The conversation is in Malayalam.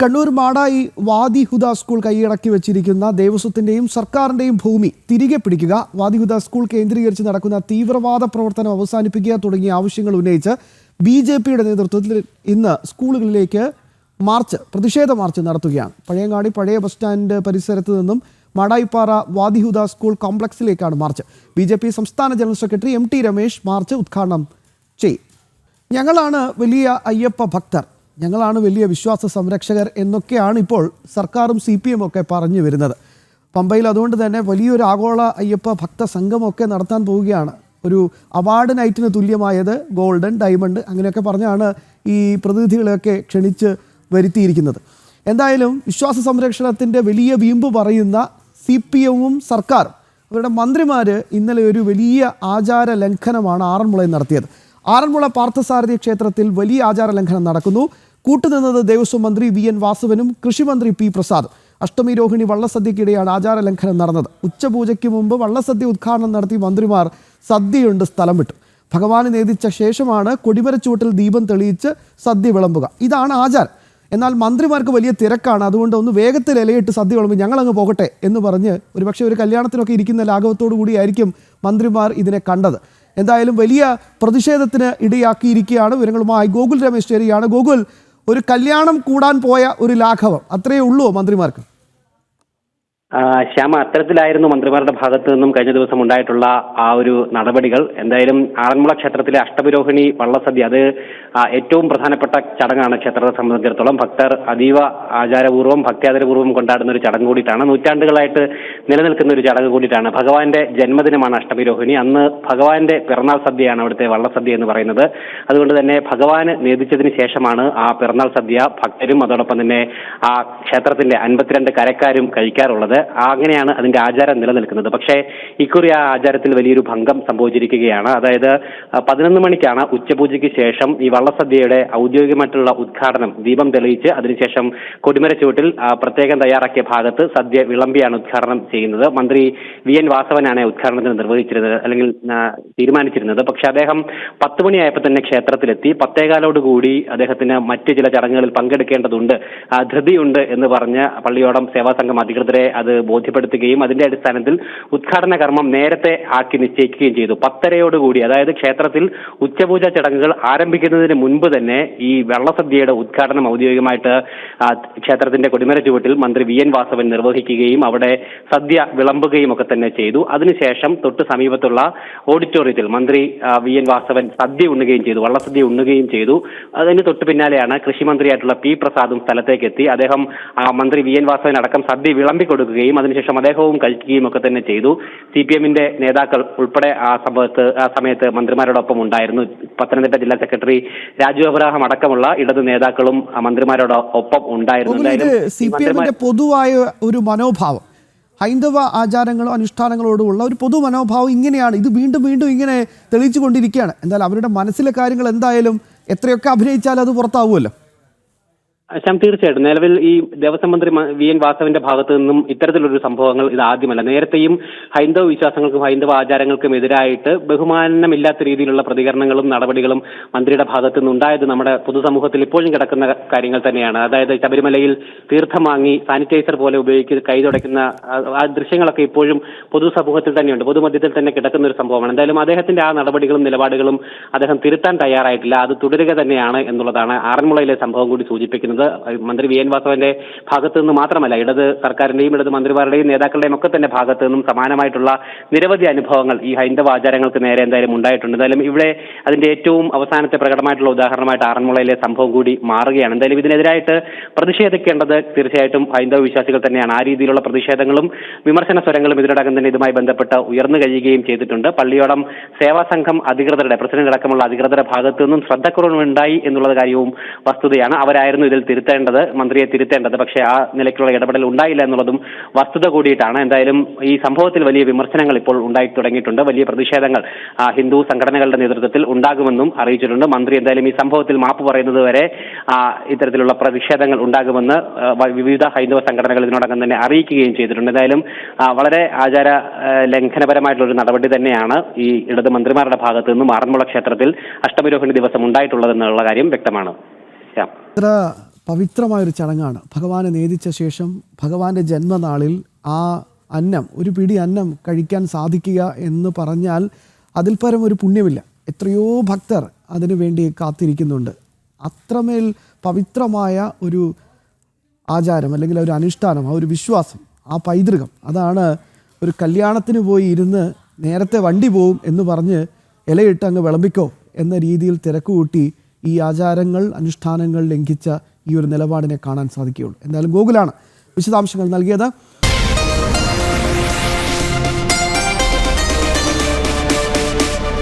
കണ്ണൂർ മാടായി വാദി ഹുദ സ്കൂൾ കൈയടക്കി വെച്ചിരിക്കുന്ന ദേവസ്വത്തിന്റെയും സർക്കാരിന്റെയും ഭൂമി തിരികെ പിടിക്കുക. വാദി ഹുദ സ്കൂൾ കേന്ദ്രീകരിച്ച് നടക്കുന്ന തീവ്രവാദ പ്രവർത്തനം അവസാനിപ്പിക്കുക തുടങ്ങിയ ആവശ്യങ്ങൾ ഉന്നയിച്ച് ബി ജെ പിയുടെ നേതൃത്വത്തിൽ ഇന്ന് സ്കൂളുകളിലേക്ക് മാർച്ച് പ്രതിഷേധ മാർച്ച് നടത്തുകയാണ്. പഴയങ്ങാടി പഴയ ബസ് സ്റ്റാൻഡ് പരിസരത്ത് നിന്നും മാടായിപ്പാറ വാദിഹുദ സ്കൂൾ കോംപ്ലക്സിലേക്കാണ് മാർച്ച്. ബി ജെ പി സംസ്ഥാന general secretary M T Ramesh march ഉദ്ഘാടനം ചെയ്യും. ഞങ്ങളാണ് വലിയ അയ്യപ്പ ഭക്തർ. ഞങ്ങളാണ് വലിയ വിശ്വാസ സംരക്ഷകർ എന്നൊക്കെയാണ് ഇപ്പോൾ സർക്കാരും സി പി എം ഒക്കെ പറഞ്ഞു വരുന്നത്. പമ്പയിൽ അതുകൊണ്ട് തന്നെ വലിയൊരു ആഗോള അയ്യപ്പ ഭക്ത സംഘമൊക്കെ നടത്താൻ പോവുകയാണ്. ഒരു അവാർഡ് നൈറ്റിന് തുല്യമായത് ഗോൾഡൻ ഡയമണ്ട് അങ്ങനെയൊക്കെ പറഞ്ഞാണ് ഈ പ്രതിനിധികളെയൊക്കെ ക്ഷണിച്ച് വരുത്തിയിരിക്കുന്നത്. എന്തായാലും വിശ്വാസ സംരക്ഷണത്തിന്റെ വലിയ വീമ്പ് പറയുന്ന സി പി എമ്മും സർക്കാരും അവരുടെ മന്ത്രിമാർ ഇന്നലെ ഒരു വലിയ ആചാര ലംഘനമാണ് ആറന്മുളയിൽ നടത്തിയത്. ആറന്മുള പാർത്ഥസാരഥി ക്ഷേത്രത്തിൽ വലിയ ആചാര ലംഘനം നടക്കുന്നു. കൂട്ടുനിന്നത് ദേവസ്വം മന്ത്രി വി എൻ വാസുവനും കൃഷിമന്ത്രി പി പ്രസാദും. അഷ്ടമി രോഹിണി വള്ളസദ്യക്കിടെയാണ് ആചാര ലംഘനം നടന്നത്. ഉച്ചപൂജയ്ക്ക് മുമ്പ് വള്ളസദ്യ ഉദ്ഘാടനം നടത്തി മന്ത്രിമാർ സദ്യയുണ്ട് സ്ഥലം വിട്ടു. ഭഗവാനെ നേതിച്ച ശേഷമാണ് കൊടിമരച്ചൂട്ടിൽ ദീപം തെളിയിച്ച് സദ്യ വിളമ്പുക. ഇതാണ് ആചാരം. എന്നാൽ മന്ത്രിമാർക്ക് വലിയ തിരക്കാണ്. അതുകൊണ്ട് ഒന്ന് വേഗത്തിൽ ഇലയിട്ട് സദ്യ വിളമ്പ് ഞങ്ങളങ്ങ് പോകട്ടെ എന്ന് പറഞ്ഞ് ഒരുപക്ഷെ ഒരു കല്യാണത്തിനൊക്കെ ഇരിക്കുന്ന ലാഘവത്തോടു കൂടിയായിരിക്കും മന്ത്രിമാർ ഇതിനെ കണ്ടത്. എന്തായാലും വലിയ പ്രതിഷേധത്തിന് ഇടയാക്കിയിരിക്കുകയാണ് വിവരങ്ങളുമായി ഗോകുൽ രമേശ് ചേരുകയാണ് ഗോകുൽ ഒരു കല്യാണം കൂടാൻ പോയ ഒരു ലാഘവം. അത്രയേ ഉള്ളൂ മന്ത്രിമാർക്ക്. ശ്യാമ അത്തരത്തിലായിരുന്നു മന്ത്രിമാരുടെ ഭാഗത്തു നിന്നും കഴിഞ്ഞ ദിവസം ഉണ്ടായിട്ടുള്ള ആ ഒരു നടപടികൾ. എന്തായാലും ആറന്മുള ക്ഷേത്രത്തിലെ അഷ്ടവിരോഹിണി വള്ളസദ്യ അത് ഏറ്റവും പ്രധാനപ്പെട്ട ചടങ്ങാണ് ക്ഷേത്രത്തെ സംബന്ധിച്ചിടത്തോളം. ഭക്തർ അതീവ ആചാരപൂർവം ഭക്തിയാദരപൂർവം കൊണ്ടാടുന്ന ഒരു ചടങ്ങ് കൂടിയിട്ടാണ് നൂറ്റാണ്ടുകളായിട്ട് നിലനിൽക്കുന്ന ഒരു ചടങ്ങ് കൂടിയിട്ടാണ്. ഭഗവാന്റെ ജന്മദിനമാണ് അഷ്ടമിരോഹിണി അന്ന് ഭഗവാന്റെ പിറന്നാൾ സദ്യയാണ് അവിടുത്തെ വള്ളസദ്യ എന്ന് പറയുന്നത്. അതുകൊണ്ട് തന്നെ ഭഗവാന് നേദിച്ചതിന് ശേഷമാണ് ആ പിറന്നാൾ സദ്യ ഭക്തരും അതോടൊപ്പം തന്നെ ആ ക്ഷേത്രത്തിന്റെ അൻപത്തിരണ്ട് കരക്കാരും കഴിക്കാറുള്ളത്. അങ്ങനെയാണ് അതിന്റെ ആചാരം നിലനിൽക്കുന്നത്. പക്ഷേ ഇക്കുറി ആ ആചാരത്തിൽ വലിയൊരു ഭംഗം സംഭവിച്ചിരിക്കുകയാണ്. അതായത് പതിനൊന്ന് മണിക്കാണ് ഉച്ചപൂജയ്ക്ക് ശേഷം ഈ വള്ളസദ്യയുടെ ഔദ്യോഗികമായിട്ടുള്ള ഉദ്ഘാടനം ദീപം തെളിയിച്ച് അതിനുശേഷം കൊടിമര ചുവട്ടിൽ പ്രത്യേകം തയ്യാറാക്കിയ ഭാഗത്ത് സദ്യ വിളമ്പിയാണ് ഉദ്ഘാടനം ചെയ്യുന്നത്. മന്ത്രി വി. എൻ. വാസവനാണ് ഉദ്ഘാടനത്തിന് നിർവഹിച്ചിരുന്നത് അല്ലെങ്കിൽ തീരുമാനിച്ചിരുന്നത്. പക്ഷേ അദ്ദേഹം പത്ത് മണിയായപ്പോൾ തന്നെ ക്ഷേത്രത്തിലെത്തി. പത്തേകാലോടുകൂടി അദ്ദേഹത്തിന് മറ്റ് ചില ചടങ്ങുകളിൽ പങ്കെടുക്കേണ്ടതുണ്ട് ധൃതിയുണ്ട് എന്ന് പറഞ്ഞ് പള്ളിയോടം സേവാ സംഘം അധികൃതരെ അത് ബോധ്യപ്പെടുത്തുകയും അതിന്റെ അടിസ്ഥാനത്തിൽ ഉദ്ഘാടന കർമ്മം നേരത്തെ ആക്കി നിശ്ചയിക്കുകയും ചെയ്തു. പത്തരയോടുകൂടി അതായത് ക്ഷേത്രത്തിൽ ഉച്ചപൂജ ചടങ്ങുകൾ ആരംഭിക്കുന്നതിന് മുൻപ് തന്നെ ഈ വെള്ളസദ്യയുടെ ഉദ്ഘാടനം ഔദ്യോഗികമായിട്ട് ക്ഷേത്രത്തിന്റെ കൊടിമര ചുവട്ടിൽ മന്ത്രി വി എൻ വാസവൻ നിർവഹിക്കുകയും അവിടെ സദ്യ വിളമ്പുകയും ഒക്കെ തന്നെ ചെയ്തു. അതിനുശേഷം തൊട്ട് സമീപത്തുള്ള ഓഡിറ്റോറിയത്തിൽ മന്ത്രി വി എൻ വാസവൻ സദ്യ ഉണ്ണുകയും ചെയ്തു വള്ളസദ്യ ഉണ്ണുകയും ചെയ്തു. അതിന് തൊട്ട് പിന്നാലെയാണ് കൃഷിമന്ത്രിയായിട്ടുള്ള പി പ്രസാദും സ്ഥലത്തേക്ക് എത്തി അദ്ദേഹം മന്ത്രി വി എൻ വാസവൻ അടക്കം സദ്യ വിളമ്പി കൊടുക്കുകയും അതിനുശേഷം അദ്ദേഹവും കഴിക്കുകയും ഒക്കെ തന്നെ ചെയ്തു. സി പി എമ്മിന്റെ നേതാക്കൾ ഉൾപ്പെടെ ആ സംഭവത്ത് ആ സമയത്ത് മന്ത്രിമാരോടൊപ്പം ഉണ്ടായിരുന്നു. പത്തനംതിട്ട ജില്ലാ സെക്രട്ടറി രാജു അബ്രാഹം അടക്കമുള്ള ഇടതു നേതാക്കളും മന്ത്രിമാരോട് മന്ത്രിമാരോടൊപ്പം ഉണ്ടായിരുന്നു. എന്തായാലും സി ഈ പി എമ്മിന്റെ പൊതുവായ ഒരു മനോഭാവം ഹൈന്ദവ ആചാരങ്ങളോ അനുഷ്ഠാനങ്ങളോടുമുള്ള ഒരു പൊതു മനോഭാവം ഇങ്ങനെയാണ്. ഇത് വീണ്ടും വീണ്ടും ഇങ്ങനെ തെളിയിച്ചു കൊണ്ടിരിക്കുകയാണ് എന്തായാലും അവരുടെ മനസ്സിലെ കാര്യങ്ങൾ എന്തായാലും എത്രയൊക്കെ അഭിനയിച്ചാലും അത് പുറത്താവുമല്ലോ. ശ്യാം തീർച്ചയായിട്ടും. നിലവിൽ ഈ ദേവസ്വം മന്ത്രി വി. എൻ. വാസവന്റെ ഭാഗത്ത് നിന്നും ഇത്തരത്തിലൊരു സംഭവങ്ങൾ ഇത് ആദ്യമല്ല. നേരത്തെയും ഹൈന്ദവ വിശ്വാസങ്ങൾക്കും ഹൈന്ദവ ആചാരങ്ങൾക്കും എതിരായിട്ട് ബഹുമാനമില്ലാത്ത രീതിയിലുള്ള പ്രതികരണങ്ങളും നടപടികളും മന്ത്രിയുടെ ഭാഗത്തു നിന്നുണ്ടായത് നമ്മുടെ പൊതുസമൂഹത്തിൽ ഇപ്പോഴും കിടക്കുന്ന കാര്യങ്ങൾ തന്നെയാണ്. അതായത് ശബരിമലയിൽ തീർത്ഥം വാങ്ങി സാനിറ്റൈസർ പോലെ ഉപയോഗിച്ച് കൈ തുടയ്ക്കുന്ന ആ- ദൃശ്യങ്ങളൊക്കെ ഇപ്പോഴും പൊതുസമൂഹത്തിൽ തന്നെയുണ്ട്. പൊതുമധ്യത്തിൽ തന്നെ കിടക്കുന്ന ഒരു സംഭവമാണ്. എന്തായാലും അദ്ദേഹത്തിന്റെ ആ നടപടികളും നിലപാടുകളും അദ്ദേഹം തിരുത്താൻ തയ്യാറായിട്ടില്ല. അത് തുടരുക തന്നെയാണ് എന്നുള്ളതാണ് ആറന്മുളയിലെ സംഭവം കൂടി സൂചിപ്പിക്കുന്നത്. മന്ത്രി വി എൻ വാസവന്റെ ഭാഗത്തു നിന്ന് മാത്രമല്ല ഇടത് സർക്കാരിന്റെയും ഇടത് മന്ത്രിമാരുടെയും നേതാക്കളുടെയും ഒക്കെ തന്നെ ഭാഗത്തു നിന്നും സമാനമായിട്ടുള്ള നിരവധി അനുഭവങ്ങൾ ഈ ഹൈന്ദവ ആചാരങ്ങൾക്ക് നേരെ എന്തായാലും ഉണ്ടായിട്ടുണ്ട്. എന്തായാലും ഇവിടെ അതിന്റെ ഏറ്റവും അവസാനത്തെ പ്രകടമായിട്ടുള്ള ഉദാഹരണമായിട്ട് ആറന്മുളയിലെ സംഭവം കൂടി മാറുകയാണ്. എന്തായാലും ഇതിനെതിരായിട്ട് പ്രതിഷേധിക്കേണ്ടത് തീർച്ചയായിട്ടും ഹൈന്ദവ വിശ്വാസികൾ തന്നെയാണ്. ആ രീതിയിലുള്ള പ്രതിഷേധങ്ങളും വിമർശന സ്വരങ്ങളും ഇതിനോടകം തന്നെ ഇതുമായി ബന്ധപ്പെട്ട് ഉയർന്നു കഴിയുകയും ചെയ്തിട്ടുണ്ട്. പള്ളിയോടം സേവാ സംഘം അധികൃതരുടെ പ്രസിഡന്റ് അടക്കമുള്ള അധികൃതരുടെ ഭാഗത്തു നിന്നും ശ്രദ്ധക്കുറവുണ്ടായി എന്നുള്ള കാര്യവും വസ്തുതയാണ്. അവരായിരുന്നു ഇതിൽ തിരുത്തേണ്ടത് മന്ത്രിയെ തിരുത്തേണ്ടത്. പക്ഷേ ആ നിലയ്ക്കുള്ള ഇടപെടൽ ഉണ്ടായില്ല എന്നുള്ളതും വസ്തുത കൂടിയിട്ടാണ്. എന്തായാലും ഈ സംഭവത്തിൽ വലിയ വിമർശനങ്ങൾ ഇപ്പോൾ ഉണ്ടായി തുടങ്ങിയിട്ടുണ്ട്. വലിയ പ്രതിഷേധങ്ങൾ ഹിന്ദു സംഘടനകളുടെ നേതൃത്വത്തിൽ ഉണ്ടാകുമെന്നും അറിയിച്ചിട്ടുണ്ട്. മന്ത്രി എന്തായാലും ഈ സംഭവത്തിൽ മാപ്പ് പറയുന്നത് വരെ ഇത്തരത്തിലുള്ള പ്രതിഷേധങ്ങൾ ഉണ്ടാകുമെന്ന് വിവിധ ഹൈന്ദവ സംഘടനകൾ ഇതിനോടകം തന്നെ അറിയിക്കുകയും ചെയ്തിട്ടുണ്ട്. എന്തായാലും വളരെ ആചാര ലംഘനപരമായിട്ടുള്ള ഒരു നടപടി തന്നെയാണ് ഈ ഇടത് മന്ത്രിമാരുടെ ഭാഗത്തു നിന്നും ആറന്മുള ക്ഷേത്രത്തിൽ അഷ്ടമിരോഹിണി ദിവസം ഉണ്ടായിട്ടുള്ളതെന്നുള്ള കാര്യം വ്യക്തമാണ്. പവിത്രമായൊരു ചടങ്ങാണ്. ഭഗവാനെ നേദിച്ച ശേഷം ഭഗവാന്റെ ജന്മനാളിൽ ആ അന്നം ഒരു പിടി അന്നം കഴിക്കാൻ സാധിക്കുക എന്ന് പറഞ്ഞാൽ അതിൽ പരം ഒരു പുണ്യമില്ല. എത്രയോ ഭക്തർ അതിനു വേണ്ടി കാത്തിരിക്കുന്നുണ്ട്. അത്രമേൽ പവിത്രമായ ഒരു ആചാരം അല്ലെങ്കിൽ ഒരു അനുഷ്ഠാനം ആ ഒരു വിശ്വാസം ആ പൈതൃകം അതാണ് ഒരു കല്യാണത്തിന് പോയി ഇരുന്ന് നേരത്തെ വണ്ടി പോവും എന്ന് പറഞ്ഞ് ഇലയിട്ട് അങ്ങ് വിളമ്പിക്കോ എന്ന രീതിയിൽ തിരക്കുകൂട്ടി ഈ ആചാരങ്ങൾ അനുഷ്ഠാനങ്ങൾ ലംഘിച്ച ഈ ഒരു നിലപാടിനെ കാണാൻ സാധിക്കുകയുള്ളൂ. എന്തായാലും ഗൂഗിളാണ് വിശദാംശങ്ങൾ നൽകിയത്.